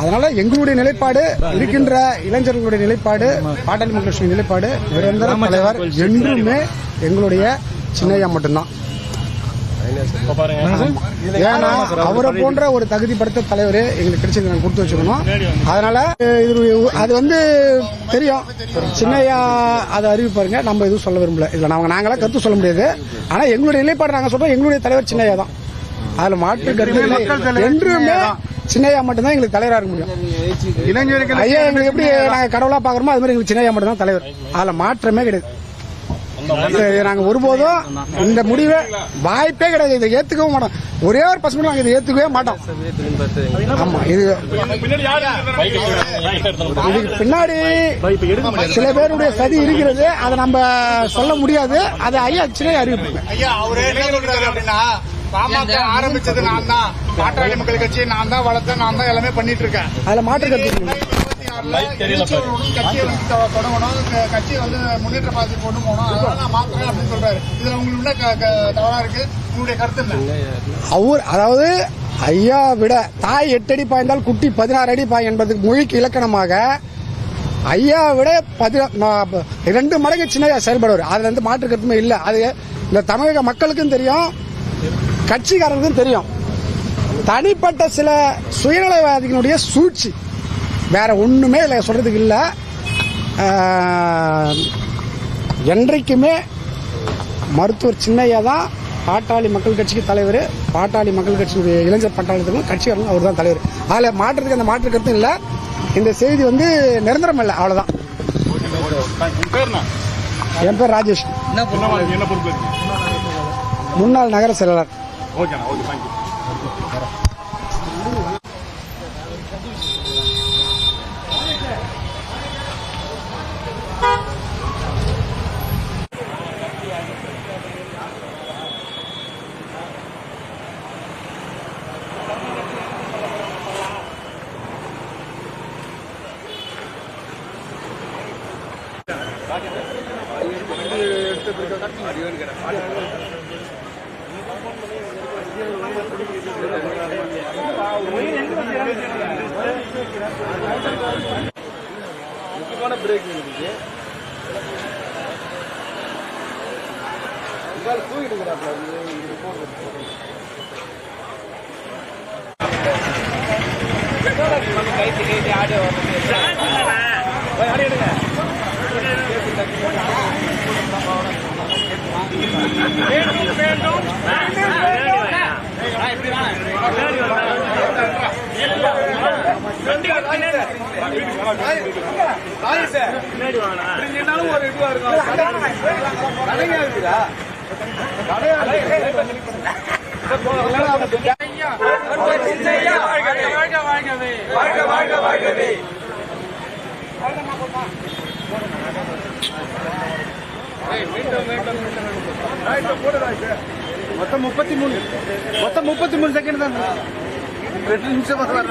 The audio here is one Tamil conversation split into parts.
அதனால எங்களுடைய நிலைப்பாடு இருக்கின்ற இளைஞர்களுடைய நிலைப்பாடு பாட்டாளி மக்கள் நிலைப்பாடு நிரந்தர தலைவர் என்றுமே எங்களுடைய சின்னையா மட்டும்தான். ஏன்னா அவரை போன்ற ஒரு தகுதி படுத்த தலைவர் எங்களுக்கு கிடைச்சது நாங்கள் கொடுத்து வச்சுக்கணும். அதனால இது அது வந்து தெரியும். சின்னையா அதை அறிவிப்பாருங்க. நம்ம எதுவும் சொல்ல விரும்பல. இதுல நாங்க நாங்களா கருத்து சொல்ல முடியாது. ஆனா எங்களுடைய நிலைப்பாடு நாங்க சொல்றோம். எங்களுடைய தலைவர் சின்னையா தான் அதுல மாற்று கருத்து. என்றுமே சின்னையா மட்டும்தான் எங்களுக்கு தலைவரா இருக்க முடியும். இளைஞர்கள் ஐயா எங்களுக்கு எப்படி நாங்க கடவுளா பாக்குறோமோ அது மாதிரி எங்களுக்கு சின்னையா மட்டும் தான் தலைவர். அதுல மாற்றமே கிடையாது. நாங்க ஒருபோதும் இந்த முடிவை வாய்ப்பே கிடையாது. இதை ஏத்துக்கவும் மாட்டோம். ஒரே ஒரு பசங்க நாங்க இதை ஏத்துக்கவே மாட்டோம். ஆமா இது இதுக்கு பின்னாடி சில பேருடைய சதி இருக்கிறது. அதை நம்ம சொல்ல முடியாது. அதை ஐயா சின்ன அறிவிப்புங்க. பாமக ஆரம்பிச்சது நான் தான் பாட்டாளி மக்கள் கட்சி நான் தான் வளர்த்தேன் நான் தான் எல்லாமே பண்ணிட்டு இருக்கேன் அதுல மாற்று கட்சியை வந்து கட்சியை வந்து முன்னேற்ற பாதைக்கு கொண்டு போகணும். அதனால நான் மாத்துறேன் அப்படின்னு சொல்றாரு. இதுல உங்களுக்கு க- தவறா இருக்கு? உங்களுடைய கருத்து அவர் அதாவது ஐயா விட தாய் எட்டு அடி பாய்ந்தால் குட்டி பதினாறு அடி பாய் என்பதுக்கு மொழிக்கு இலக்கணமாக ஐயா விட பதி- இரண்டு மடங்கு சின்ன செயல்படுவார். அதுல இருந்து மாற்று கருத்துமே இல்லை. அது இந்த தமிழக மக்களுக்கும் தெரியும். கட்சிக்காரருக்கும் தெரியும். தனிப்பட்ட சில சுயநலவாதிகளுடைய சூழ்ச்சி. வேற ஒண்ணுமே இல்லை சொல்றதுக்கு இல்லை. என்றைக்குமே மருத்துவர் சின்னையா தான் பாட்டாளி மக்கள் கட்சிக்கு தலைவர். பாட்டாளி மக்கள் கட்சியினுடைய இளைஞர் பட்டாளத்துக்கும் கட்சிக்காரங்க அவர் தான் தலைவர். அதில் மாற்றத்துக்கு அந்த மாற்று கருத்தும் இல்லை. இந்த செய்தி வந்து நிரந்தரம் இல்லை அவ்வளோதான் என் பேர் ராஜேஷ். என்ன முன்னாள் நகர செயலாளர். ஓகேண்ணா ஓகே தேங்க்யூ அது எடுத்து பிடிக்க அடிவன் கிடையாது முக்கியமான பிரேக் இருக்குது தூக்கிடுங்கிறாப்ல இது போட்டு நம்ம கைத்து கைத்து ஆடியோ ஆடியோ எடுங்க ஒரு இதுவா இருக்கும் வாழ்கவே வாழ்க வாழ்க வாழ்கவே மொத்தம் முப்பத்தி மூணு. மொத்தம் முப்பத்தி மூணு செகண்ட் தான் ரெண்டு நிமிஷம் வரலாம்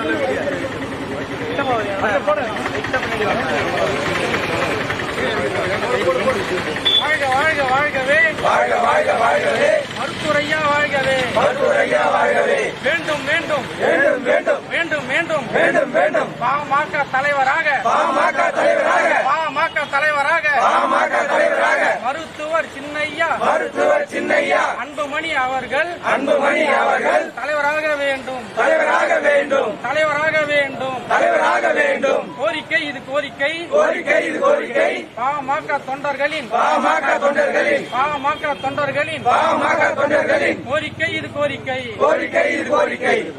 வாழ்க வாழ்க வாழ்கவே வாழ்க வாழ்க வாழ்கவே மருத்துவரையா வாழ்கவே மருத்துவரையா வாழ்கவே வேண்டும் வேண்டும் வேண்டும் வேண்டும் வேண்டும் வேண்டும் வேண்டும் வேண்டும் பாமக தலைவராக பாமக தலைவராக பாமக தலைவராக பாமக தலைவராக மருத்துவர் சின்னையா. மருத்துவர் சின்னையா. அன்புமணி அவர்கள். அன்புமணி அவர்கள் தலைவராக வேண்டும் தலைவராக வேண்டும் தலைவராக வேண்டும் தலைவராக வேண்டும். கோரிக்கை இது கோரிக்கை. கோரிக்கை இது கோரிக்கை. பாமக தொண்டர்களின். பாமக தொண்டர்களின். பாமக தொண்டர்களின். பாமக தொண்டர்களின். கோரிக்கை இது கோரிக்கை. கோரிக்கை இது கோரிக்கை.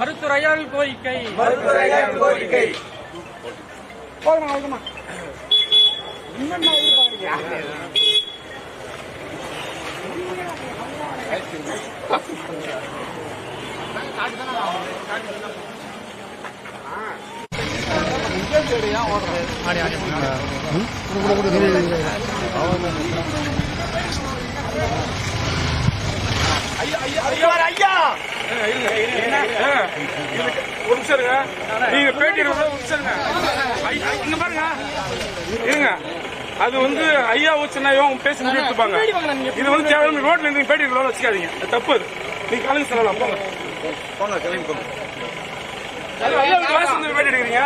மருத்துவரையால் கோரிக்கை. மருத்துவரையால் கோரிக்கை. போதுமா போதுமா? ஒரு நிமிஷம் இருங்க நீங்க பேட்டி ஒரு நிமிஷம் ஐயா, இங்க பாருங்க இருங்க அது வந்து ஐயாவும் சின்னையும் பேசி முடிவு எடுத்துப்பாங்க இது வந்து தேவையான ரோட்ல இருந்து பேட்டி எடுக்கிறோம் வச்சுக்காதீங்க தப்பு அது நீங்க காலேஜ் சொல்லலாம் போங்க போங்க கிளம்பி போங்க வந்து பேட்டி எடுக்கிறீங்க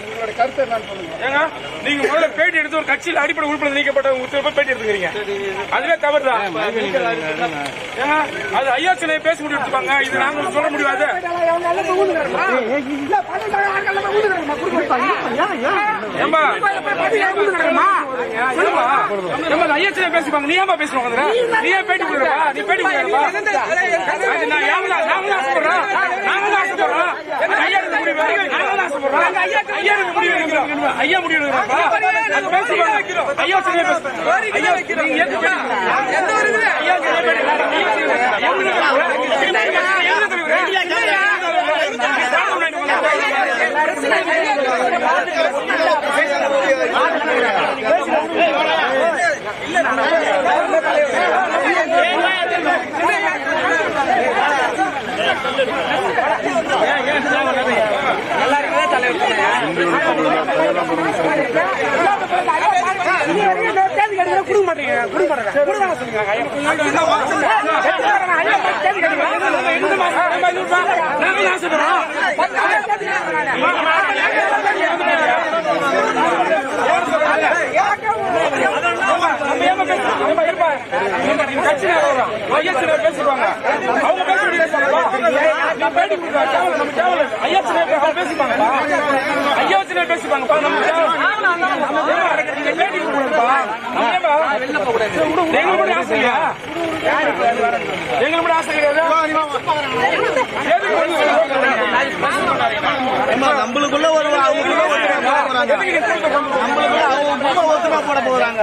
உங்களோட கருத்து என்னன்னு சொல்லுங்க ஏங்க நீங்க முதல்ல பேட்டி எடுத்து ஒரு கட்சியில் அடிப்படை உறுப்பினர் நீக்கப்பட்ட போய் பேட்டி எடுத்துக்கிறீங்க அதுவே தவறு தான் ஏங்க அது ஐயா சின்ன பேச முடிவு எடுத்துப்பாங்க இது நாங்க சொல்ல முடியாது ஏம்பா ஐயா பேசிப்பாங்க நீ ஏன்பா பேசுவாங்க? நீ ஏன் பேட்டி கொடுக்குறப்பா நீ பேட்டி நான் ஏன் நாங்க ஆசைப்படுறோம் நாங்க ஆசைப்படுறோம் என்ன ஐயா எடுக்க முடிவு நாங்க ஆசைப்படுறோம் ஐயா எடுக்க முடிவு எடுக்கிறோம். ஐயா முடிவு எடுக்கிறப்பா அது பேசுவாங்க ஐயா சின்ன பேசுவாங்க ஐயா சின்ன பேட்டி ஐயா சின்ன பேட்டி. ஐயா முடிவு எடுக்கிறோம். ஐயா கொடுக்க மாட்டீங்க கொடுக்க மாட்டேங்க கொடுக்க சொல்லுங்க அவங்க நம்மளுக்குள்ள ஒரு அவங்களுக்குள்ள ஒத்துமை போட போறாங்க.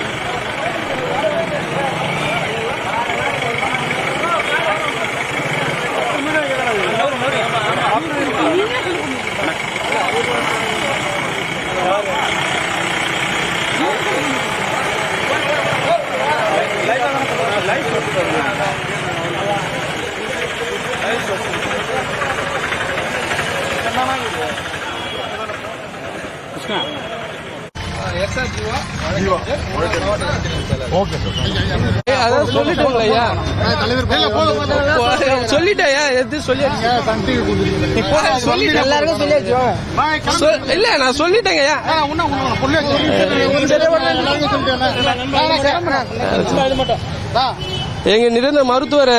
போறாங்க அதான் சொல்லிட்டோங்களா ஐயா? சொல்லிட்டேயா எது சொல்லி சொல்லிட்டேன் எல்லாருக்கும் சொல்லியாச்சு சொல்- இல்ல நான் சொல்லிட்டேங்க ஐயா. எங்க நிரந்தர மருத்துவர்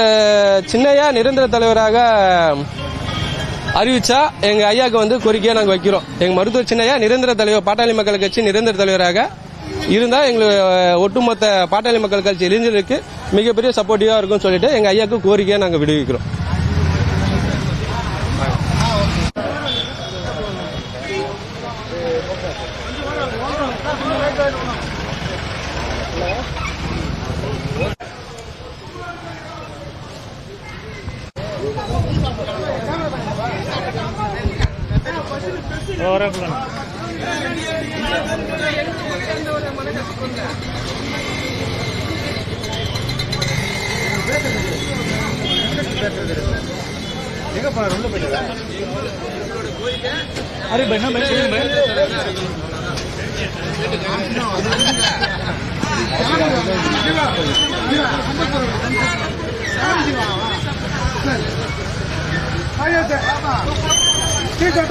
சின்னையா நிரந்தர தலைவராக அறிவிச்சா எங்க ஐயாக்கு வந்து கோரிக்கையா நாங்க வைக்கிறோம். எங்க மருத்துவர் சின்னையா நிரந்தர தலைவர் பாட்டாளி மக்கள் கட்சி நிரந்தர தலைவராக இருந்தால் எங்களுக்கு ஒட்டுமொத்த பாட்டாளி மக்கள் கட்சி இளைஞர்களுக்கு மிகப்பெரிய சப்போர்ட்டிவாக இருக்கும்னு சொல்லிட்டு எங்கள் ஐயாக்கு கோரிக்கையை நாங்கள் விடுவிக்கிறோம். எங்க போன உள்ள போயிட்டா அரே பை நான் சொல்லுங்க ठीक है